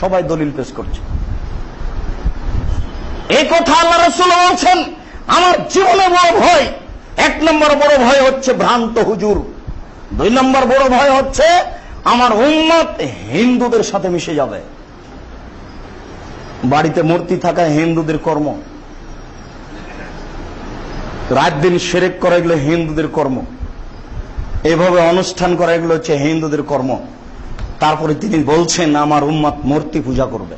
সবাই দলিল পেশ করছে। এই কথা আল্লাহ রসুল বলছেন, আমার জীবনে বড় ভয়। এক নম্বর বড় ভয় হচ্ছে ভ্রান্ত হুজুর। দুই নম্বর বড় ভয় হচ্ছে আমার উন্মত হিন্দুদের সাথে মিশে যাবে। বাড়িতে মূর্তি থাকা হিন্দুদের কর্ম। রাত দিন সেরেক করা এগুলো হিন্দুদের কর্ম। এভাবে অনুষ্ঠান করা এগুলো হচ্ছে হিন্দুদের কর্ম। তারপরে তিনি বলছেন, আমার উম্মাদ মূর্তি পূজা করবে।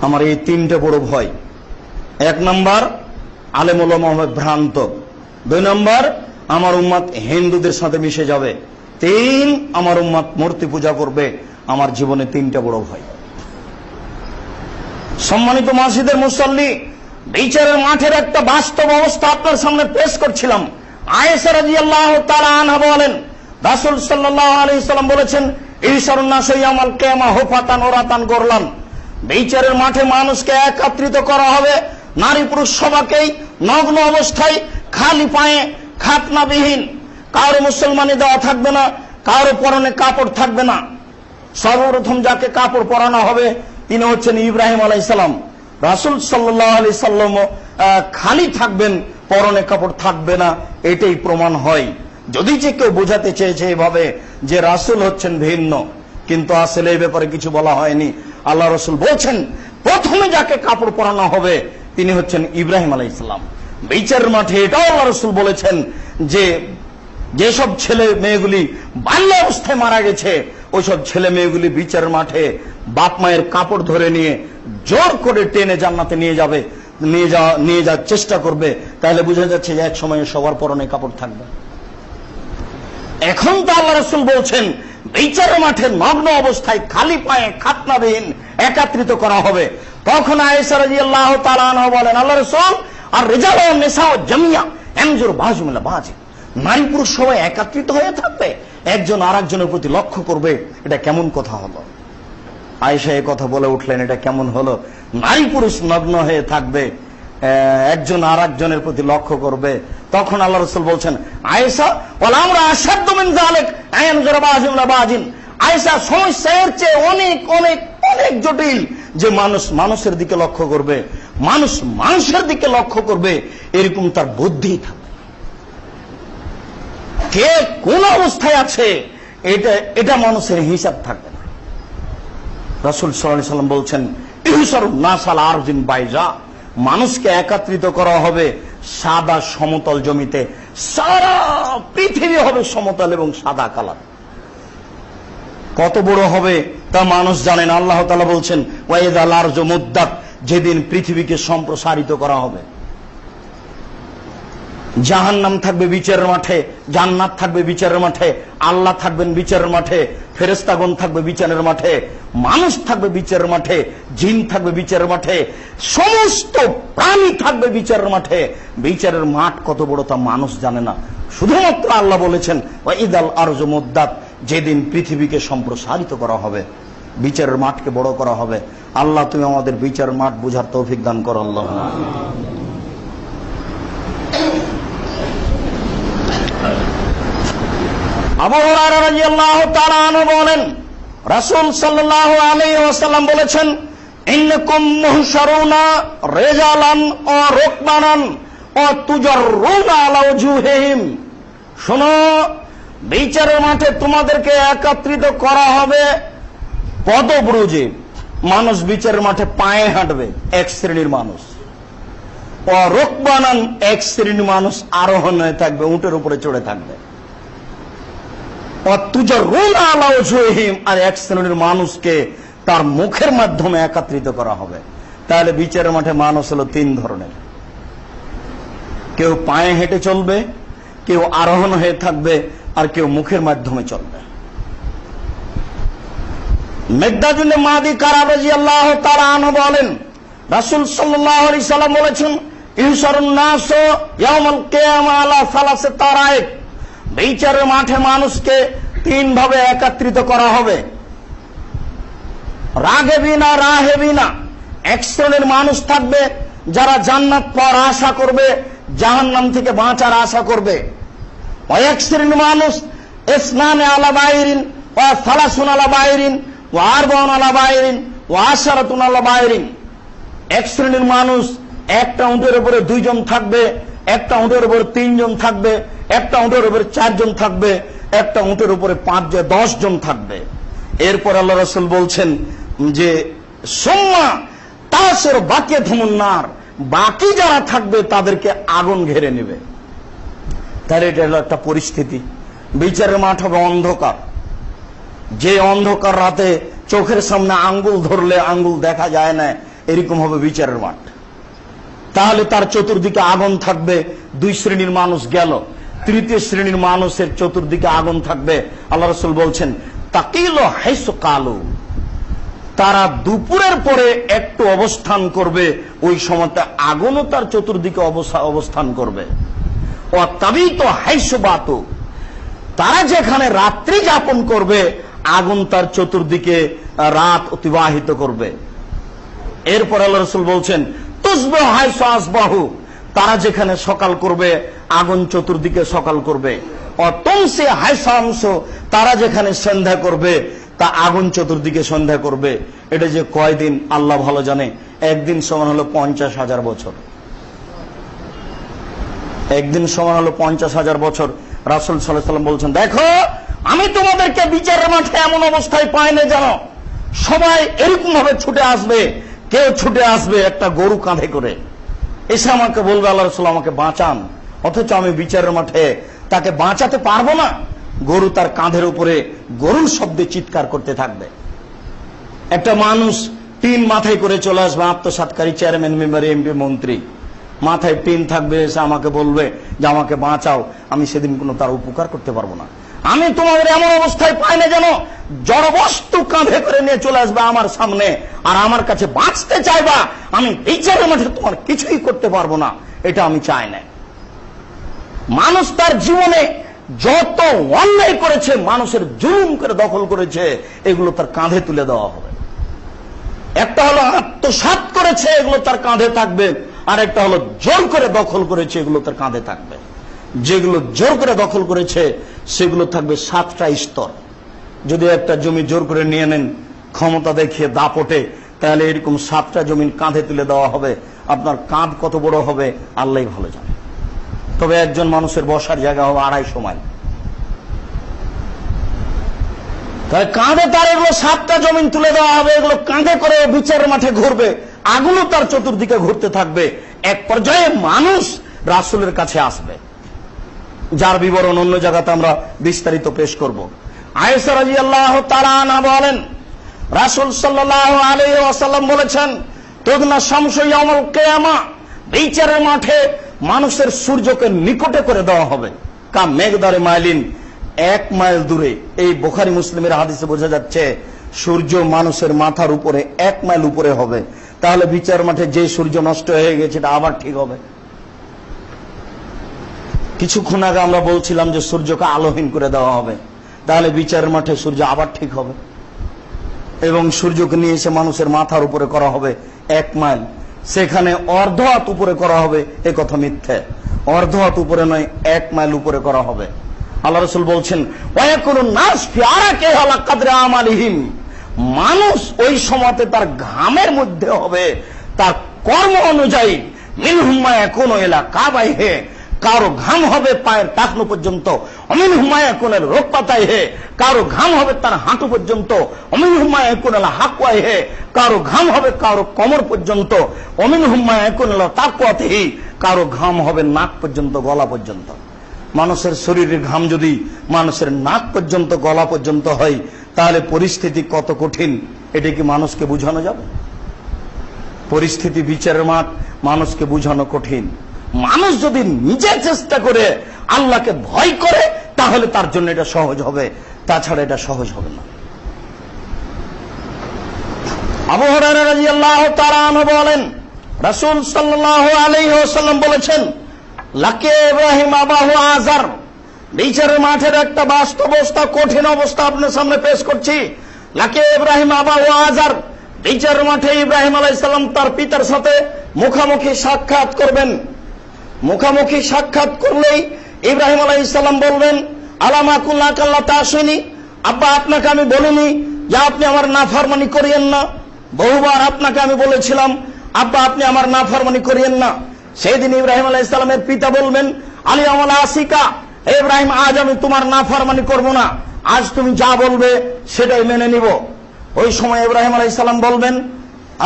আমার এই তিনটে বড় ভয়। এক নম্বর আলেমুলম ভ্রান্ত। দুই নম্বর, আমার উম্মাদ হিন্দুদের সাথে মিশে যাবে। তিন, আমার উম্মাদ মূর্তি পূজা করবে। আমার জীবনে তিনটা বড় ভয়। সম্মানিত মাসিদের মুসল্লি, বিচারের মাঠের একটা বাস্তব অবস্থা আপনার সামনে পেশ করছিলাম। আয়েসা রাদিয়াল্লাহু তাআলা আনহা বলেন রাসূল সাল্লাল্লাহু আলাইহি সাল্লাম বলেছেন ঈশারুন নাস ইয়ামাল কিয়ামা হুফাতান ওরাতান করলান বিচারের মাঠে মানুষকে একত্রিত করা হবে। নারী পুরুষ সবাকেই নগ্ন অবস্থায় খালি পায়ে খাতনাবিহীন। কারও মুসলমানি দেওয়া থাকবে না, কারও পরনে কাপড় থাকবে না। সর্বপ্রথম যাকে কাপড় পরানো হবে, তিনি হচ্ছেন ইব্রাহিম আলাইসালাম রাসুল সাল্লাহ আলি সাল্লাম খালি থাকবেন, পরনে কাপড় থাকবে না, এটাই প্রমাণ হয়। যদি যে কেউ বোঝাতে চেয়েছে এভাবে যে রাসুল হচ্ছেন ভিন্ন, কিন্তু আসলে এই ব্যাপারে কিছু বলা হয়নি। আল্লাহ রসুল বলছেন, প্রথমে যাকে কাপড় পরানো হবে, তিনি হচ্ছেন ইব্রাহিম আলাইসাল্লাম বিচারের মাঠে এটাও আল্লাহ রসুল বলেছেন যে যেসব ছেলে মেয়েগুলি বাল্য অবস্থায় মারা গেছে, ওইসব ছেলে মেয়েগুলি বিচারের মাঠে বাপ মায়ের কাপড় ধরে নিয়ে জোর করে টেনে জান্নাতে নিয়ে যাবে, নিয়ে যাওয়া, নিয়ে যাওয়ার চেষ্টা করবে। তাহলে বোঝা যাচ্ছে যে এক সময় সবার পরনে কাপড় থাকবে। এখন তো আল্লাহ রসুল বলছেন বিচারের মাঠে নগ্ন অবস্থায় খালি পায়ে খাতনাবিহীন একাত্রিত করা হবে। তখন আয়েশা রাদিয়াল্লাহু তাআলা আনহা বলেন, আল্লাহ রসুল, আর রেজাল নেশা জামিয়া এমজুর নারী পুরুষ সবাই একাত্রিত হয়ে থাকবে, একজন আর একজনের প্রতি লক্ষ্য করবে, এটা কেমন কথা হলো? আয়েশা এ কথা বলে উঠলেন, এটা কেমন হলো? নারী পুরুষ নগ্ন হয়ে থাকবে একজন আর একজনের প্রতি লক্ষ্য করবে তখন আল্লাহ রসুল বলছেন, আয়েশা বলে আমরা আয়েশা সমস্যা এর চেয়ে অনেক অনেক অনেক জটিল যে মানুষ মানুষের দিকে লক্ষ্য করবে, মানুষ মানুষের দিকে লক্ষ্য করবে, এরকম তার বুদ্ধি থাকবে। কে কোন অবস্থায় আছে, এটা এটা মানুষের হিসাব থাকবে না। রাসুল সাল্লাম বলছেন নাসাল আরজিন বাইজা, মানুষকে একত্রিত করা হবে সাদা সমতল জমিতে সারা পৃথিবী হবে সমতল এবং সাদা কালার। কত বড় হবে তা মানুষ জানেন আল্লাহ তালা বলছেন ওয়াইদ মুদ্দাত যেদিন পৃথিবীকে সম্প্রসারিত করা হবে। জাহান্নাম থাকবে বিচারের মাঠে, জান্নাত থাকবে বিচারের মাঠে, আল্লাহ থাকবেন বিচারের মাঠে। ফেরেস্তাগণ থাকবে বিচারের মাঠে, মানুষ থাকবে বিচারের মাঠে, জিন থাকবে বিচারের মাঠে, সমস্ত প্রাণী থাকবে বিচারের মাঠে। বিচারের মাঠ কত বড় তা মানুষ জানে না। শুধুমাত্র আল্লাহ বলেছেন ঈদাল আরজ মুদ্দাত যেদিন পৃথিবীকে সম্প্রসারিত করা হবে, বিচারের মাঠকে বড় করা হবে। আল্লাহ, তুমি আমাদের বিচারের মাঠ বুঝার তৌফিক দান করো, আল্লাহ। বলেন, রাসূল বলেছেন তুজাররুনা আলা ওজুহিহিম শোনো, বিচারের মাঠে তোমাদেরকে একত্রিত করা হবে পদব্রুজে। মানুষ বিচারের মাঠে পায়ে হাঁটবে, এক শ্রেণির মানুষ। ও রোকবানান এক শ্রেণির মানুষ আরোহণ থাকবে, উটের উপরে চড়ে থাকবে। আর এক শ্রেণির মানুষকে তার মুখের মাধ্যমে একত্রিত করা হবে। তাহলে বিচারের মাঠে মানুষ হলো তিন ধরনের। কেউ পায়ে হেঁটে চলবে, কেউ আরোহণ হয়ে থাকবে, আর কেউ মুখের মাধ্যমে চলবে। মেঘদাজুল্লে মাদি তারা বলেন, রাসুল সাল্লাহ সাল্লাম বলেছেন ইহসরুন নাস ইয়াউমুল আলা সালাসে তারায়েক বিচারের মাঠে মানুষকে তিন ভাবে একত্রিত করা হবে। রাগে বিনা, রাহে বিনা এক শ্রেণির মানুষ থাকবে যারা জান্নাত পাওয়ার আশা করবে, জাহান্নাম থেকে বাঁচার আশা করবে। এক শ্রেণির মানুষ স্নানে আলা বাইরিন ও সালাসুন আলা বাইরিন ও আর বন আলা বাইরিন ও আশারাতুন আলা বাইরিন এক শ্রেণির মানুষ একটা উঁটের উপরে দুইজন থাকবে একটা উঁটের উপরে তিনজন থাকবে, একটা উঁটের উপরে চারজন থাকবে, একটা উঁটের উপরে পাঁচ দশ জন থাকবে। এরপর আল্লাহ রসুল বলছেন যে, সোম্মা তাসের বাকে ধমুন্নার বাকি যারা থাকবে তাদেরকে আগুন ঘেরে নেবে। তাহলে এটা হলো একটা পরিস্থিতি। বিচারের মাঠ হবে অন্ধকার। যে অন্ধকার রাতে চোখের সামনে আঙ্গুল ধরলে আঙ্গুল দেখা যায় না, এরকম হবে বিচারের মাঠ। তাহলে তার চতুর্দিকে আগুন থাকবে। দুই শ্রেণির মানুষ গেল। তৃতীয় শ্রেণির মানুষের চতুর্দিকে আগুন থাকবে। আল্লাহ রসুল বলছেন, তাকিল কালু। তারা দুপুরের পরে একটু অবস্থান করবে। ওই সময়তে আগুনও তার চতুর্দিকে অবস্থান করবে। তবেই তো বাতু। তারা যেখানে রাত্রি যাপন করবে, আগুন তার চতুর্দিকে রাত অতিবাহিত করবে। এরপর আল্লাহ রসুল বলছেন তারা যেখানে সকাল করবে, আগুন চতুর্দিকে সকাল করবে। অতংসে হাইসাংশ তারা যেখানে সন্ধ্যা করবে, তা আগুন চতুর্দিকে সন্ধ্যা করবে। এটা যে কয়দিন, আল্লাহ ভালো জানে। একদিন সমান হলো পঞ্চাশ হাজার বছর। একদিন সমান হলো পঞ্চাশ হাজার বছর। রাসুল সাল্লাম বলছেন, দেখো, আমি তোমাদেরকে বিচারের মাঠে এমন অবস্থায় পাই না জানো। সবাই এরকম ভাবে ছুটে আসবে কেউ ছুটে আসবে একটা গরু কাঁধে করে। এসে আমাকে বলবে, আল্লাহ রসুল, আমাকে বাঁচান। অথচ আমি বিচারের মাঠে তাকে বাঁচাতে পারব না। গরু তার কাঁধের উপরে গরুর শব্দে চিৎকার করতে থাকবে। একটা মানুষ টিন মাথায় করে চলে আসবে আত্মসাতকারী চেয়ারম্যান, মেম্বার, এমপি, মন্ত্রী। মাথায় টিন থাকবে, এসে আমাকে বলবে যে, আমাকে বাঁচাও। আমি সেদিন কোনো তার উপকার করতে পারব না। আমি তোমাদের এমন অবস্থায় পাই না যেন জড়বস্তু কাঁধে করে নিয়ে চলে আসবে আমার সামনে। আর আমার কাছে বাঁচতে চাইবা, আমি বিচারের মাঠে তোমার কিছুই করতে পারব না। এটা আমি চাই না। মানুষ তার জীবনে যত অন্যায় করেছে, মানুষের জুলুম করে দখল করেছে, এগুলো তার কাঁধে তুলে দেওয়া হবে। একটা হলো আত্মসাত করেছে, এগুলো তার কাঁধে থাকবে। আর একটা হলো জোর করে দখল করেছে, এগুলো তার কাঁধে থাকবে। যেগুলো জোর করে দখল করেছে, সেগুলো থাকবে সাতটা স্তর। যদি একটা জমি জোর করে নিয়ে নেন, ক্ষমতা দেখিয়ে দাপটে, তাহলে এরকম সাতটা জমিন কাঁধে তুলে দেওয়া হবে। আপনার কাঁধ কত বড় হবে, আল্লাহ ভালো জানে। তবে একজন মানুষের বসার জায়গা হবে আড়াইশো মাইল তাহলে কাঁধে তার এগুলো সাতটা জমিন তুলে দেওয়া হবে, এগুলো কাঁধে করে বিচারের মাঠে ঘুরবে। আগুনও তার চতুর্দিকে ঘুরতে থাকবে। এক পর্যায়ে মানুষ রাসুলের কাছে আসবে। যার বিবরণ অন্য জায়গাতে আমরা বিস্তারিত পেশ করব। আয়েসা রাজি আল্লাহ তারা বলেন, রাসুল সাল্লাহ আলী আসাল্লাম বলেছেন তোদনা শামসই অমল কেয়ামা, বিচারের মাঠে মানুষের সূর্যকে নিকটে করে দেওয়া হবে। কা মেঘদারে মাইলিন, এক মাইল দূরে। এই বোখারি মুসলিমের হাদিসে বোঝা যাচ্ছে, সূর্য মানুষের মাথার উপরে এক মাইল উপরে হবে। তাহলে বিচার মাঠে যে সূর্য নষ্ট হয়ে গেছে, এটা আবার ঠিক হবে। কিছুক্ষণ আগে আমরা বলছিলাম যে সূর্যকে আলোহীন করে দেওয়া হবে। তাহলে বিচারের মাঠে সূর্য আবার ঠিক হবে। এবং সূর্যকে নিয়ে এসে মানুষের মাথার উপরে করা হবে এক মাইল। সেখানে অর্ধ হাত উপরে করা হবে, এ কথা মিথ্যে। অর্ধ হাত উপরে নয়, এক মাইল উপরে করা হবে। আল্লাহ রসুল বলছেন মানুষ ওই সময়তে তার ঘামের মধ্যে হবে। তার কর্ম অনুযায়ী মিনহুম্মা এখন এলা কাবাই হে কারও ঘাম হবে পায়ের টাকনো পর্যন্ত। অমিন হুমায় কোনের রোগ পাতায় হে। কারও ঘাম হবে তার হাঁটু পর্যন্ত। অমিন হুমায় কোনেলা হাকুয়াই হে। কারও ঘাম হবে কারও কমর পর্যন্ত। অমিন হুমায় কোনেলা তাকুয়াতে হি। কারও ঘাম হবে নাক পর্যন্ত, গলা পর্যন্ত। মানুষের শরীরের ঘাম যদি মানুষের নাক পর্যন্ত, গলা পর্যন্ত হয়, তাহলে পরিস্থিতি কত কঠিন, এটা কি মানুষকে বোঝানো যাবে? পরিস্থিতি বিচারের মাঠ মানুষকে বোঝানো কঠিন। মানুষ যদি নিজে চেষ্টা করে আল্লাহকে ভয় করে, তাহলে তার জন্য এটা সহজ হবে। তাছাড়া এটা সহজ হবে না। লাকে ইব্রাহিম আজার মাঠের একটা কঠিন অবস্থা আপনার সামনে পেশ করছি। লাকে ইব্রাহিম আজার মাঠে ইব্রাহিম তার পিতার সাথে মুখামুখি সাক্ষাৎ করবেন। মুখামুখি সাক্ষাৎ করলেই ইব্রাহিম আলাই ইসলাম বলবেন, আলামা কুল্লা কাল্লা তা শুনি আব্বা, আপনাকে আমি বলিনি যে আপনি আমার না নাফরমানি করিয়েন না। বহুবার আপনাকে আমি বলেছিলাম, আব্বা, আপনি আমার না নাফরমানি করিয়েন না। সেই দিন ইব্রাহিম আলাহ ইসলামের পিতা বলবেন, আলী আমলা আসিকা ইব্রাহিম, আজ আমি তোমার না নাফরমানি করব না। আজ তুমি যা বলবে সেটাই মেনে নিব। ওই সময় ইব্রাহিম আলাহ ইসলাম বলবেন,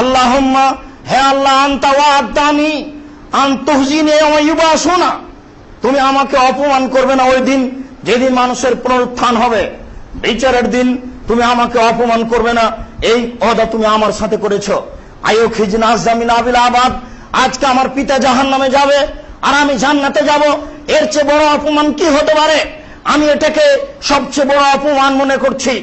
আল্লাহম্মা, হে আল্লাহ, আন্তা ওয়াদানি আন্তঃজিনে ইউবা শোনা তুমি আমাকে অপমান করবে না ওই দিন, যেদিন মানুষের পুনরুত্থান হবে। বিচারের দিন তুমি আমাকে অপমান করবে না। এই অদা তুমি আমার সাথে করেছ। আয়ো খিজনাস জামিন আবিল আবাদ। আজকে আমার পিতা জাহান নামে যাবে আর আমি জান্নাতে যাব। এর চেয়ে বড় অপমান কি হতে পারে? আমি এটাকে সবচেয়ে বড় অপমান মনে করছি।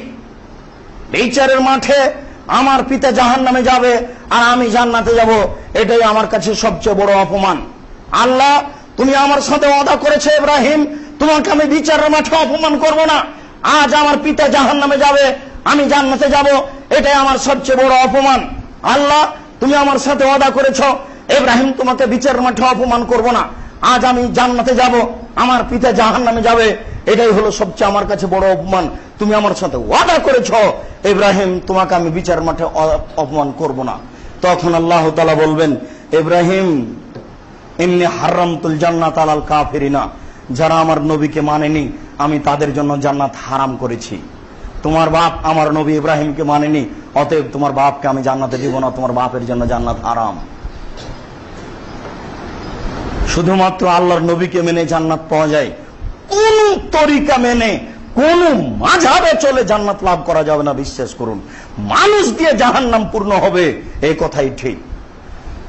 বিচারের মাঠে আমার পিতা জাহান নামে যাবে আর আমি জান্নাতে যাব। এটাই আমার কাছে সবচেয়ে বড় অপমান। আল্লাহ, তুমি আমার সাথে অদা করেছে ইব্রাহিম, তোমাকে আমি বিচারের মাঠে অপমান করব না। আজ আমার পিতা জাহান নামে যাবে, আমি জান্নাতে যাব। এটাই আমার সবচেয়ে বড় অপমান। আল্লাহ, তুমি আমার সাথে অদা করেছ, ইব্রাহিম, তোমাকে বিচারের মাঠে অপমান করব না। আজ আমি জান্নাতে যাব, আমার পিতা জাহান নামে যাবে। এটাই হলো সবচেয়ে আমার কাছে বড় অপমান। তুমি আমার সাথে ওয়াদা করেছ। ইব্রাহিম, তোমাকে আমি বিচার মাঠে অপমান করব না। তখন আল্লাহ তালা বলবেন, ইব্রাহিম এমনি হারামতুল জান্নাত আলাল কাফেরিনা। যারা আমার নবীকে মানেনি, আমি তাদের জন্য জান্নাত হারাম করেছি। তোমার বাপ আমার নবী ইব্রাহিমকে মানেনি, অতএব তোমার বাপকে আমি জান্নাতে দিব না, তোমার বাপের জন্য জান্নাত হারাম। শুধুমাত্র আল্লাহর নবীকে মেনে জান্নাত পাওয়া যায়। কোন তরিকা মেনে, কোন মাঝাবে চলে জান্নাত লাভ করা যাবে না, বিশ্বাস করুন। মানুষ দিয়ে জাহান্নাম পূর্ণ হবে এই কথাই ঠিক।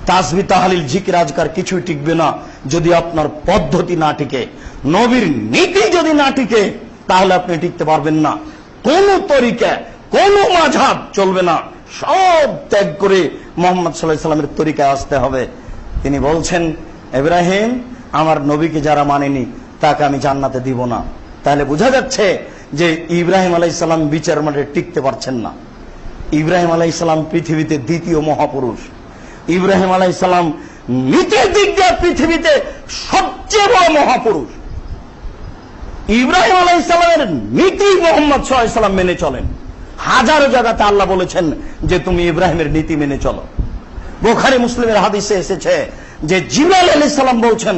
তাসবি তাহালিল জিকির আজকার কিছুই টিকবে না, যদি আপনার পদ্ধতি না টিকে। নবীর নীতি যদি না টিকে, তাহলে আপনি টিকতে পারবেন না। কোন তরিকা, কোন মাঝাব চলবে না। সব ত্যাগ করে মোহাম্মদ সাল্লাহ সাল্লামের তরিকায় আসতে হবে। তিনি বলছেন ইব্রাহিম আমার নবীকে যারা মানেনি তাকে আমি জান্নাতে দিব না। তাহলে বোঝা যাচ্ছে যে ইব্রাহিম আলাইসাল্লাম বিচার মাঠে টিকতে পারছেন না। ইব্রাহিম আলাইসাল্লাম পৃথিবীতে দ্বিতীয় মহাপুরুষ। ইব্রাহিম আলাইসাল্লাম নীতির দিক দিয়ে পৃথিবীতে সবচেয়ে বড় মহাপুরুষ। ইব্রাহিম আলাইসাল্লামের নীতি মোহাম্মদ সাল্লাম মেনে চলেন। হাজারো জায়গাতে আল্লাহ বলেছেন যে তুমি ইব্রাহিমের নীতি মেনে চলো। বোখারি মুসলিমের হাদিসে এসেছে যে জিব্রাইল আলাইহিস সালাম বলছেন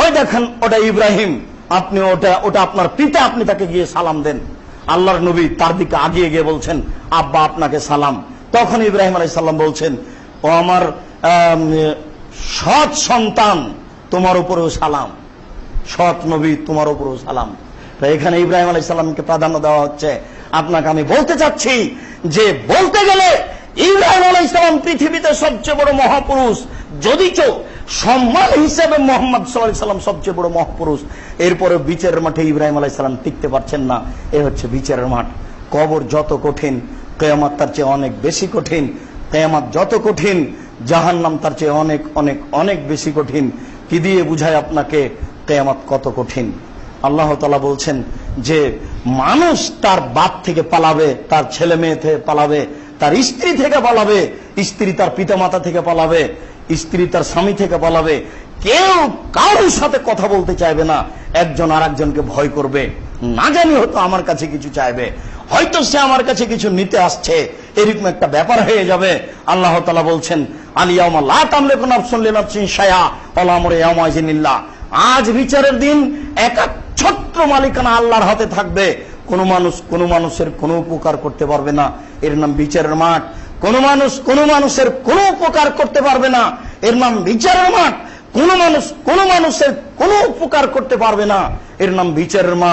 ওই দেখেন ওটা ইব্রাহিম। আপনি ওটা ওটা আপনার পিতা আপনি তাকে গিয়ে সালাম দেন। আল্লাহর নবী তার দিকে আগিয়ে গিয়ে বলছেন আব্বা আপনাকে সালাম। তখন ইব্রাহিম আলাইহিস সালাম বলছেন ও আমার আম, সৎ সন্তান তোমার উপরেও সালাম। সৎ নবী তোমার উপরেও সালাম। তো এখানে ইব্রাহিম আলাই সাল্লামকে প্রাধান্য দেওয়া হচ্ছে। আপনাকে আমি বলতে চাচ্ছি যে বলতে গেলে ইব্রাহিম আলাই সালাম পৃথিবীতে সবচেয়ে বড় মহাপুরুষ যদি কেউ সম্মান হিসেবে মোহাম্মদ সাল্লাম সবচেয়ে বড় মহাপুরুষ। এরপরে বিচারের মাঠে ইব্রাহিম আলাই সাল্লাম টিকতে পারছেন না। এ হচ্ছে বিচারের মাঠ। কবর যত কঠিন, কেয়ামাত তার চেয়ে অনেক বেশি কঠিন, কেয়ামাত যত কঠিন, জাহান্নাম তার চেয়ে অনেক অনেক অনেক বেশি কঠিন। কি দিয়ে বুঝায় আপনাকে কেয়ামাত কত কঠিন? আল্লাহ তালা বলছেন যে, মানুষ তার বাপ থেকে পালাবে, তার ছেলে মেয়ে থেকে পালাবে, তার স্ত্রী থেকে পালাবে, স্ত্রী তার পিতামাতা থেকে পালাবে। স্ত্রী তার স্বামী থেকে পালাবে। কেউ কারোর সাথে কথা বলতে চাইবে না। একজন আর একজনকে ভয় করবে। না জানি হয়তো আমার কাছে কিছু চাইবে। হয়তো সে আমার কাছে কিছু নিতে আসছে। এরকম একটা ব্যাপার হয়ে যাবে। আল্লাহ তালা বলছেন ইযিনিল্লাহ আজ বিচারের দিন একা ছোট্ট মালিকানা আল্লাহর হাতে থাকবে। কোন মানুষ কোন মানুষের কোনো উপকার করতে পারবে না। এর নাম বিচারের মাঠ। কোন মানুষ কোন মানুষের কোন উপকার করতে পারবে না। এর নাম বিচারের মাঠ। কোন মানুষ কোন মানুষের কোন উপকার করতে পারবে না। এর নাম বিচারের মাঠ।